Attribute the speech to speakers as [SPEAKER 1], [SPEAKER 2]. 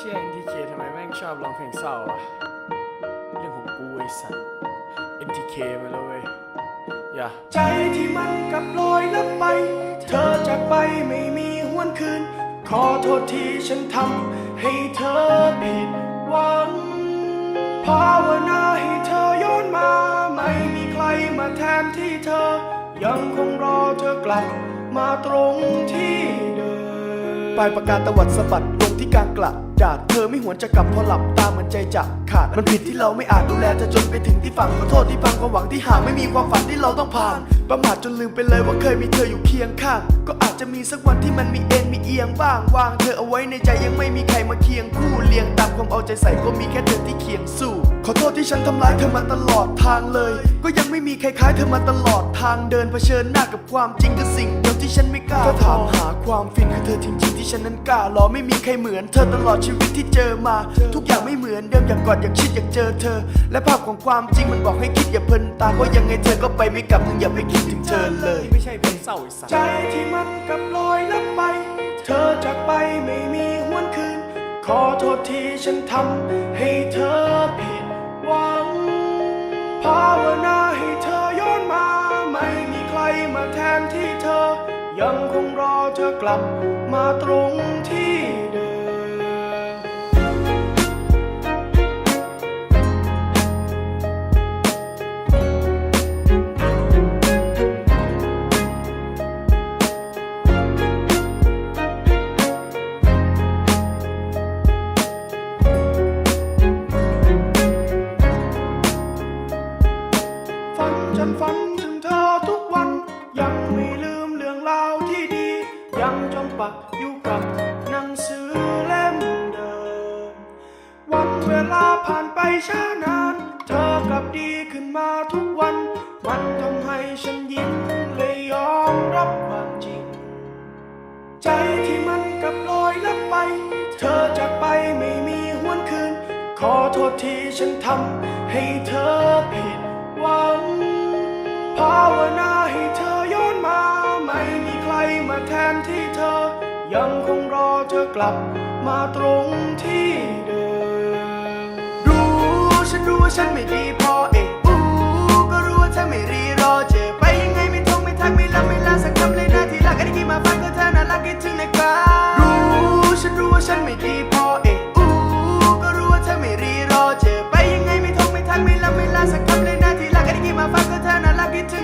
[SPEAKER 1] เชี่ย NTK ทำไมแม่งชอบร้องเพลงเศร้าอะเรื่องของกูไอ้สัตว์ NTK มาแล้วเว้ยอย่า
[SPEAKER 2] ใจที่มันกลับลอยลับไป เธอจากไปไม่มีหวนคืน ขอโทษที่ฉันทำให้เธอผิดหวังภาวนาให้เธอย้อนมา ไม่มีใครมาแทนที่เธอ ยังคงรอเธอกลับมาตรงที่เดิมปลาย
[SPEAKER 3] ประกาศตวัดสะบัดลงที่กลางกระ ดาษเธอไม่หวนจะกลับพอหลับตาเหมันใจจะขาด มันผิดที่เราไม่อาจดูแลเธอจนไปถึงที่ฝั่งขอโทษที่พังความหวังที่หาไม่มีความฝันที่เราต้องผ่าน ประมาทจนลืมไปเลยว่าเคยมีเธออยู่เคียงข้าง ก็อาจจะมีสักวันที่มันมีเอ็นมีเอียงบ้าง วางเธอเอาไว้ในใจยังไม่มีใครมาเคียงคู่เลียงตามความเอาใจใส่ก็มีแค่เธอที่เคียงสู้ ขอโทษที่ฉันทำร้ายเธอมาตลอดทางเลย ก็ยังไม่มีใครคล้ายเธอมาตลอดทางเดินเผชิญหน้ากับความจริงกับสิ่งเดียวที่ฉันไม่กล้าถ้าถามหา ความฟินคือเธอจริงๆที่ฉันนั้นกล้ารอไม่มีใครเหมือนเธอตลอดชีวิตที่เจอมา ทุกอย่างไม่เหมือนเดิมอยากกอดอยากชิดอยากเจอเธอ และภาพของความจริงมันบอกให้คิดอย่าเพลินตาว่ายังไงเธอก็ไปไม่กลับมึงอย่าไปคิดถึงเธอเลย ไ
[SPEAKER 1] ม่ใช่เพลงเศร้าไอ้สัตว์ใ
[SPEAKER 2] จที่มันกลับลอยลับไป เธอจากไปไม่มีหวนคืน ขอโทษที่ฉันทำให้เธอผิดหวัง ยังคงรอเธอกลับมาตรงที่ ยังจมปักอยู่กับหนังสือเล่มเดิม วันเวลาผ่านไปช้านาน เธอกลับดีขึ้นมาทุกวัน มันทำให้ฉันยิ้มเลยยอมรับความจริง ใจที่มันกลับลอยลับไป เธอจากไปไม่มีหวนคืน ขอโทษที่ฉันทำให้เธอผิดหวังภาวนาให้เธอย้อนมาไม่มีใครมาแทน ยังคงรอเธอกลับมาตรงที่เดิม ร
[SPEAKER 3] ู้ฉันรู้ว่าฉันไม่ดีพอเองอู้ก็รู้ว่าเธอไม่รีรอเจ็บไปยังไงไม่ทงไม่ทักไม่รับไม่ลาสักคำเลยนะที่รักอันนี้ที่มาฟังก็เธอน่ารักคิดถึงในกลารู้ฉันรู้ว่าฉันไม่ดีพอเองอู้ก็รู้ว่าเธอไม่รีรอเจ็บไปยังไงไม่ทงไม่ทักไม่รับไม่ลาสักคำเลยนะที่รักอันนี้ที่มาฟังก็เธอน่ารักคิดถึง